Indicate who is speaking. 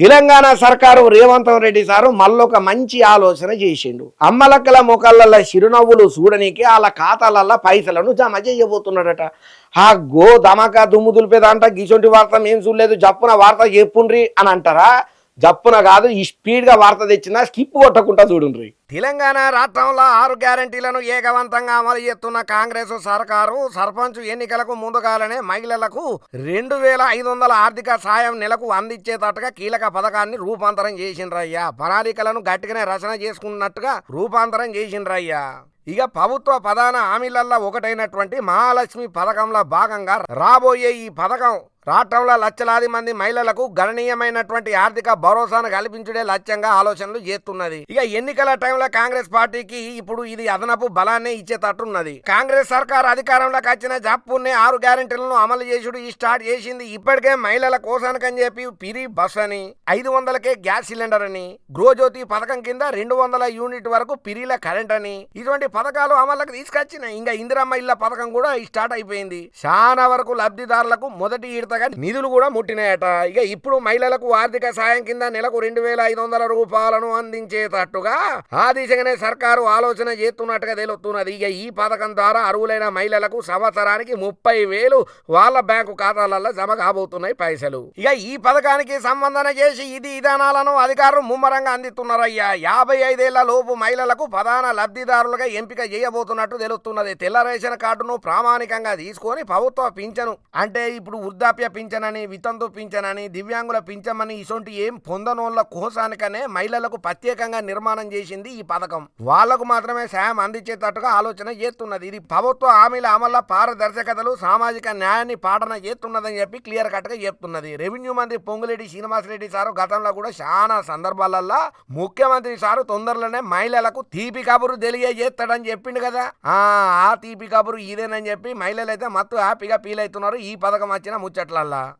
Speaker 1: తెలంగాణ సర్కారు రేవంత్ రెడ్డి సారు మళ్ళొక మంచి ఆలోచన చేసిండు. అమ్మలక్కల ముఖాలలో చిరునవ్వులు చూడనీకి వాళ్ళ ఖాతాలల్లో పైసలను జమ చేయబోతున్నాడట. ఆ గో ధమాకా దుమ్ము దులిపేదంట గిసొంటి వార్త మేము చూడలేదు జప్పున వార్త చెప్పుండ్రి అని అంటారా? జప్పున కాదు ఈ స్పీడ్గా వార్త తెచ్చినా స్కిప్ కొట్టకుండా చూడుండ్రి. తెలంగాణ రాష్ట్రంలో ఆరు గ్యారంటీలను ఏకవంతంగా అమలు చేస్తున్న కాంగ్రెస్ సర్కారు సర్పంచ్ ఎన్నికలకు ముందుగాలనే మహిళలకు రెండు వేల ఐదు వందల ఆర్థిక సాయం నెలకు అందించేటట్టుగా కీలక పథకాన్ని రూపాంతరం చేసిండ్రయ్యా. ప్రణాళికలను గట్టిగానే రచన చేసుకున్నట్టుగా రూపాంతరం చేసిండ్రయ్యా. ఇక ప్రభుత్వ ప్రధాన హామీలల్లో ఒకటైనటువంటి మహాలక్ష్మి పథకంలో భాగంగా రాబోయే ఈ పథకం రాష్ట్రంలో లక్షలాది మంది మహిళలకు గణనీయమైనటువంటి ఆర్థిక భరోసాను కల్పించుడే లక్ష్యంగా ఆలోచనలు చేస్తున్నది. ఇక ఎన్నికల టైంలో కాంగ్రెస్ పార్టీకి ఇప్పుడు ఇది అదనపు బలాన్ని ఇచ్చేటట్టున్నది. కాంగ్రెస్ సర్కార్ అధికారంలోకి వచ్చిన జప్పునే ఆరు గ్యారెంటీలను అమలు చేసుడు ఈ స్టార్ట్ చేసింది ఇప్పటికే మహిళల కోసానికని చెప్పి పిరి బస్ అని ఐదు వందలకే గ్యాస్ సిలిండర్ అని గృహజ్యోతి పథకం కింద రెండు వందల యూనిట్ వరకు పిరిల కరెంట్ అని ఇటువంటి పథకాలు అమలుకి తీసుకొచ్చినాయి. ఇంకా ఇందిరమ్మ ఇళ్ళ పథకం కూడా స్టార్ట్ అయిపోయింది. చాలా వరకు లబ్ధిదారులకు మొదటి ఈడతగా నిధులు కూడా ముట్టినాయట. ఇక ఇప్పుడు మహిళలకు ఆర్థిక సాయం కింద నెలకు రెండు వేల ఐదు వందల రూపాయలను అందించేటట్టుగా ఆ దిశగానే సర్కారు ఆలోచన చేస్తున్నట్టుగా తెలుస్తున్నది. ఇక ఈ పథకం ద్వారా అరువులైన మహిళలకు సంవత్సరానికి ముప్పై వేలు వాళ్ళ బ్యాంకు ఖాతాలలో జమ కాబోతున్నాయి పైసలు. ఇక ఈ పథకానికి సంబంధన చేసి ఇది విధానాలను అధికారులు ముమ్మరంగా అందిస్తున్నారయ్యా యాభై ఐదేళ్ళ లోపు మహిళలకు ప్రధాన లబ్ధిదారులుగా ఎంపిక చేయబోతున్నట్టు తెలుస్తున్నది. తెల్ల రేషన్ కార్డును ప్రామాణికంగా తీసుకొని ప్రభుత్వ పింఛను అంటే ఇప్పుడు వృద్ధాప్య పింఛనని వితంతు పింఛనని దివ్యాంగుల పింఛమని ఇటువంటి ఏం పొందనోళ్ళ కోసానికనే మహిళలకు ప్రత్యేకంగా నిర్మాణం చేసింది ఈ పథకం. వాళ్ళకు మాత్రమే సాయం అందించేటట్టుగా ఆలోచన చేస్తున్నది. ఇది ప్రభుత్వ హామీల అమల్లో పారదర్శకతలు సామాజిక న్యాయాన్ని పాటన చేస్తున్నదని చెప్పి క్లియర్ కట్గా చెప్తున్నది. రెవెన్యూ మంత్రి పొంగులేటి శ్రీనివాసరెడ్డి సారు గతంలో కూడా చాలా సందర్భాలల్లో ముఖ్యమంత్రి సారు తొందరలోనే మహిళలకు తీపి కబురు తెలియజేస్తాడని చెప్పిండు కదా. ఆ ఆ తీపి కబురు ఇదేనని చెప్పి మహిళలు అయితే మత్తు హ్యాపీగా ఫీల్ అవుతున్నారు ఈ పథకం వచ్చిన ముచ్చట్లల్లా.